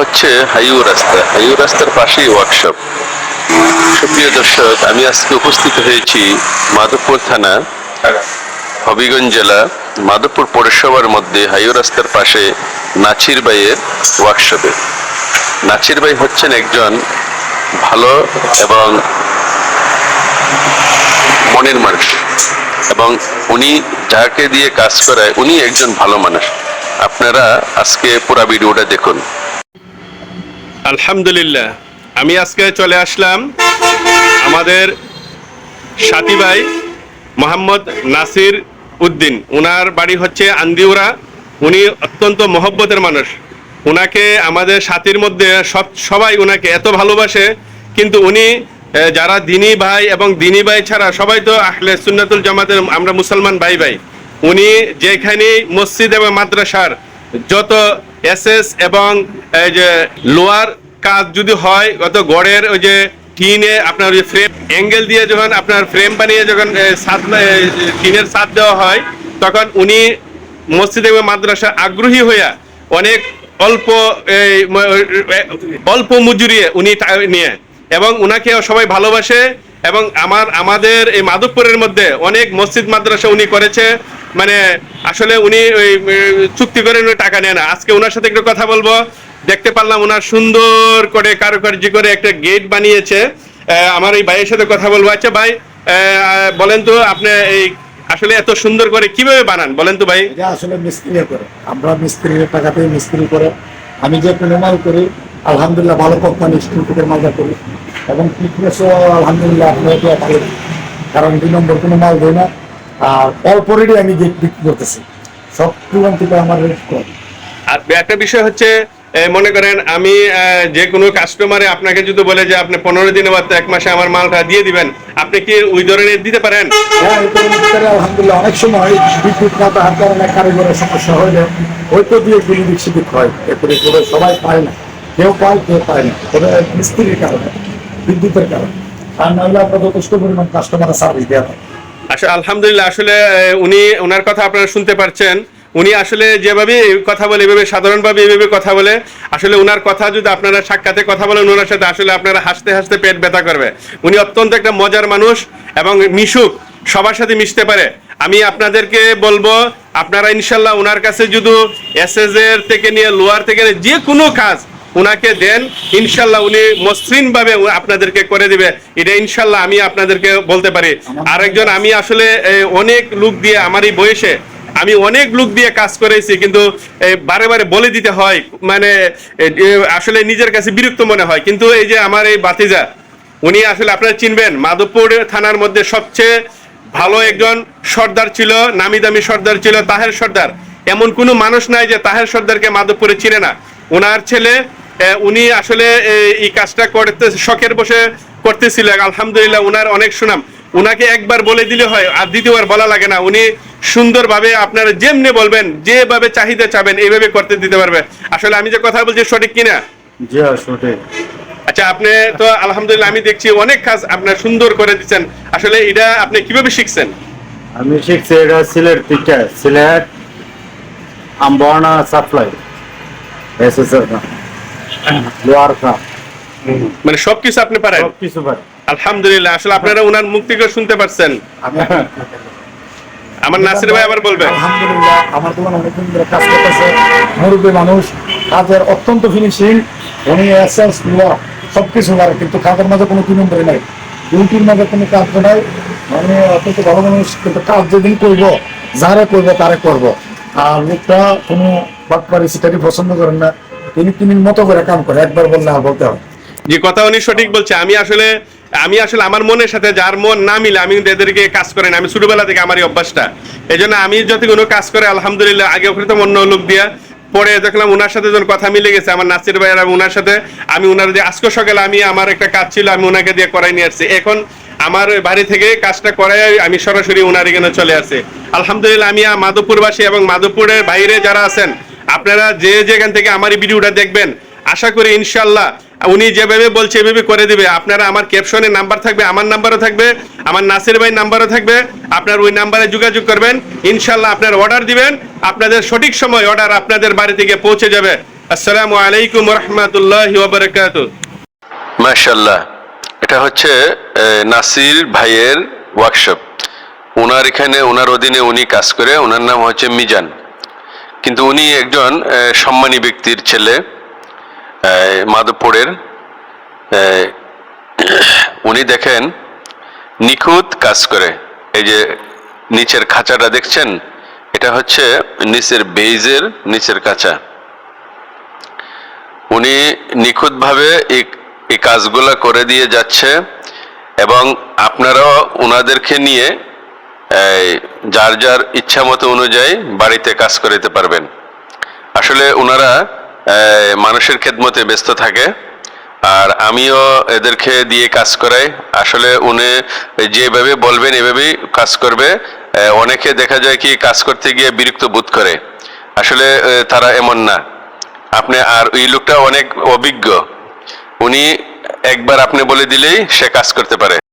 হচ্ছে হাইউ রাস্তা। হাইউ রাস্তার পাশেই ওয়ার্কশপ সুপ্রিয় দর্শক, আমি আজকে উপস্থিত হয়েছি মাধবপুর থানা, হবিগঞ্জ জেলা, মাধবপুর পৌরসভার মধ্যে হাইও রাস্তার পাশে নাছির বাইয়ের ওয়ার্কশপে নাছির বাই হচ্ছেন একজন ভালো এবং মনের মানুষ এবং উনি যাকে দিয়ে কাজ করায় উনি একজন ভালো মানুষ। আপনারা আজকে পুরা ভিডিওটা দেখুন। আলহামদুলিল্লাহ, আমি আজকে চলে আসলাম আমাদের সাথী মোহাম্মদ নাসির উদ্দিন। ওনার বাড়ি হচ্ছে আন্দিউরা। উনি অত্যন্ত মহব্বতের মানুষ। ওনাকে আমাদের সাথীর মধ্যে সব, সবাই ওনাকে এত ভালোবাসে, কিন্তু উনি যারা দিনী ভাই এবং দিনী ভাই ছাড়া সবাই তো আহলে সুন্নাতুল জামাতের আমরা মুসলমান ভাই ভাই। উনি যেখানে মসজিদ এবং মাদ্রাসার যত এসএস এবং এই যে লোয়ার কাজ যদি হয় অত গড়ের ওই যে টিনে আপনার ওই ফ্রেম অ্যাঙ্গেল দিয়ে যখন আপনার ফ্রেম বানিয়ে যখন ছাদ টিনের ছাদ দেওয়া হয় তখন উনি মসজিদ এবং মাদ্রাসা আগ্রহী হইয়া অনেক অল্প এই, অল্প মজুরিয়ে উনি নিয়ে। এবং উনাকে সবাই ভালোবাসে এবং আমার আমাদের এই মাধবপুরের মধ্যে অনেক মসজিদ মাদ্রাসা উনি করেছে। মানে আসলে উনি ওই চুক্তি করে উনি টাকা নেয় না। আজকে ওনার সাথে একটু কথা বলব। দেখতে পারলাম ওনার সুন্দর করে কারুকার্য করে একটা গেট বানিয়েছে। আমার এই ভাইয়ের সাথে কথা বলব। আচ্ছা ভাই বলেন তো আপনি এই আসলে এত সুন্দর করে কীভাবে বানান? বলেন তো ভাই। আসলে মিস্ত্রি করে। আমরা মিস্ত্রির টাকাতে মিস্ত্রি করে। আমি যে কোনো করি, আলহামদুলিল্লাহ ভালো কোম্পানি স্টিল মালটা করি। এবং ফিটনেসও আলহামদুলিল্লাহ আপনার কারণ দুই নম্বর কোনো মাল দেয় না। আর অল্প রেডি আমি বিক্রি করতেছি। সব দোকান থেকে আমার রেট কম। আর একটা বিষয় হচ্ছে মনে করেন আমি যে কোনো কাস্টমারে আপনাকে যদি বলে যে আপনি পনেরো দিনে বা এক মাসে আমার মালটা দিয়ে দিবেন আপনি কি ওই ধরনের দিতে পারেন? হ্যাঁ আলহামদুলিল্লাহ অনেক সময় বিদ্যুৎ না তাহার কারণে কারিগরের সমস্যা হইলে ওই তো দিয়ে গুলি সেদিক হয় এরপরে করে সবাই পায় না। কেউ পায় কেউ পায় না। তবে মিস্ত্রির কারণে বিদ্যুতের কারণে। আর নাহলে আমরা যথেষ্ট পরিমাণ কাস্টমার সার্ভিস দেওয়া হয়। আসলে আলহামদুলিল্লাহ, আসলে উনি, ওনার কথা আপনারা শুনতে পারছেন। উনি আসলে যেভাবে কথা বলে, এভাবে সাধারণভাবে এভাবে কথা বলে, আসলে ওনার কথা যদি আপনারা সাক্ষাতে কথা বলেন ওনার সাথে, আসলে আপনারা হাসতে হাসতে পেট ব্যথা করবে। উনি অত্যন্ত একটা মজার মানুষ এবং মিশুক, সবার সাথে মিশতে পারে। আমি আপনাদেরকে বলব, আপনারা ইনশাল্লাহ ওনার কাছে যদি এসএস এর থেকে নিয়ে, লোয়ার থেকে যে কোনো কাজ উনাকে দেন, ইনশাল্লাহ উনি মসৃণ ভাবে আপনাদেরকে করে দিবে। এটা ইনশাল্লাহ আমি আপনাদেরকে বলতে পারি। আরেকজন, আমি আসলে অনেক লোক দিয়ে আমার এই বয়সে, আমি অনেক লোক দিয়ে কাজ করেছি, কিন্তু বারে বারে বলে দিতে হয় মানে আসলে নিজের কাছে বিরক্ত মনে হয়। কিন্তু এই যে আমার এই বাতিজা, উনি আসলে আপনারা চিনবেন, মাধবপুর থানার মধ্যে সবচেয়ে ভালো একজন সর্দার ছিল নামি দামি সর্দার ছিল তাহের সর্দার। এমন কোনো মানুষ নাই যে তাহের সর্দারকে মাধবপুরে চিনে না। ওনার ছেলে উনি আসলে এই কাজটা করতে শখের বসে করতেছিল আলহামদুলিল্লাহ উনার অনেক সুনাম। উনাকে একবার বলে দিলে হয় আর দ্বিতীয়বার বলা লাগে না। উনি সুন্দরভাবে আপনারা যেমনি বলবেন যেভাবে চাহিদা চাবেন এইভাবে করতে দিতে পারবে। আসলে আমি যে কথা বলছি সঠিক কিনা? জি সঠিক। আচ্ছা আপনি তো আলহামদুলিল্লাহ আমি দেখছি অনেক কাজ আপনার সুন্দর করে দিচ্ছেন। আসলে এটা আপনি কীভাবে শিখছেন? আমি শিখছি এটা সিলেট থেকে সিলেট আম্বানা সাপ্লাই এসএসএর না লোয়ার মানে সবকিছু আপনি পারেন? আলহামদুলিল্লাহ আসলে আপনারা উনার মুখ থেকে শুনতে পারছেন। আমার নাসির ভাই আবার বলবেন। আলহামদুলিল্লাহ আমার দোকান অনেকদিন ধরে কাজ করতেছে মুরব্বী মানুষ কাজের অত্যন্ত ফিনিশিং উনি এসএস সব কিছু পারে কিন্তু কাজের মাঝে কোনো নম্বরে নাই। ডিউটির মাঝে কোনো কাজ নাই। মানে অত্যন্ত ভালো মানুষ কিন্তু কাজ যেদিন করব যারে করব তারে করব। আর লোকটা কোনো বাটপারি সেটাকে পছন্দ করেন না। তিনি তিনি মতো করে কাম করে, একবার বললে আর বলতে হয় যে কথা উনি সঠিক বলছে, আমি আসলে আমি আসলে আমার মনের সাথে যার মন না মিলে আমি এদেরকে কাজ করি না, আমি ছোটবেলা থেকে আমার অভ্যাসটা। এই জন্য আমি যদি কোনো কাজ করে, আলহামদুলিল্লাহ, আগে ওখানে তো অন্য লোক দিয়া, পরে দেখলাম ওনার সাথে যখন কথা মিলে গেছে, আমার নাসির ভাইয়ের আমি ওনার সাথে, আমি ওনার দিয়ে আজকে সকালে আমি আমার একটা কাজ ছিল, আমি ওনাকে দিয়ে করাই নিয়ে আসছি। এখন আমার বাড়ি থেকে কাজটা করাই আমি সরাসরি ওনার এখানে চলে আসি আলহামদুলিল্লাহ, আমি মাধবপুরবাসী এবং মাধবপুরের বাইরে যারা আছেন আপনারা যে যেখান থেকে আমার এই ভিডিওটা দেখবেন, আশা করি ইনশাল্লাহ উনি যেভাবে বলছে এভাবে করে দিবে। আপনারা আমার ক্যাপশনে নাম্বার থাকবে, আমার নাম্বারও থাকবে, আমার নাসির ভাই নাম্বারও থাকবে, আপনার ওই নাম্বারে যোগাযোগ করবেন। ইনশাল্লাহ আপনার অর্ডার দিবেন, আপনাদের সঠিক সময় অর্ডার আপনাদের বাড়ি থেকে পৌঁছে যাবে। আসসালামু আলাইকুম রহমতুল্লাহ ওবরাকাত মাশাল্লাহ এটা হচ্ছে নাসির ভাইয়ের ওয়ার্কশপ ওনার এখানে ওনার অধীনে উনি কাজ করে ওনার নাম হচ্ছে মিজান। কিন্তু উনি একজন সম্মানী ব্যক্তির ছেলে মাধবপুরের। উনি দেখেন, নিখুঁত কাজ করে। এই যে নিচের খাঁচাটা দেখছেন, এটা হচ্ছে নিচের বেইজের নিচের কাঁচা উনি নিখুঁতভাবে এই কাজগুলো করে দিয়ে যাচ্ছে এবং আপনারাও ওনাদেরকে নিয়ে যার যার ইচ্ছা মতো অনুযায়ী বাড়িতে কাজ করিতে পারবেন। আসলে ওনারা মানুষের খেদমতে ব্যস্ত থাকে, আর আমিও এদেরকে দিয়ে কাজ করাই। আসলে উনি যেভাবে বলবেন, এভাবেই কাজ করবে। অনেকে দেখা যায় কি, কাজ করতে গিয়ে বিরক্ত বোধ করে। আসলে তারা এমন না। আপনি, আর ওই লোকটা অনেক অভিজ্ঞ। উনি একবার আপনি বলে দিলেই সে কাজ করতে পারে।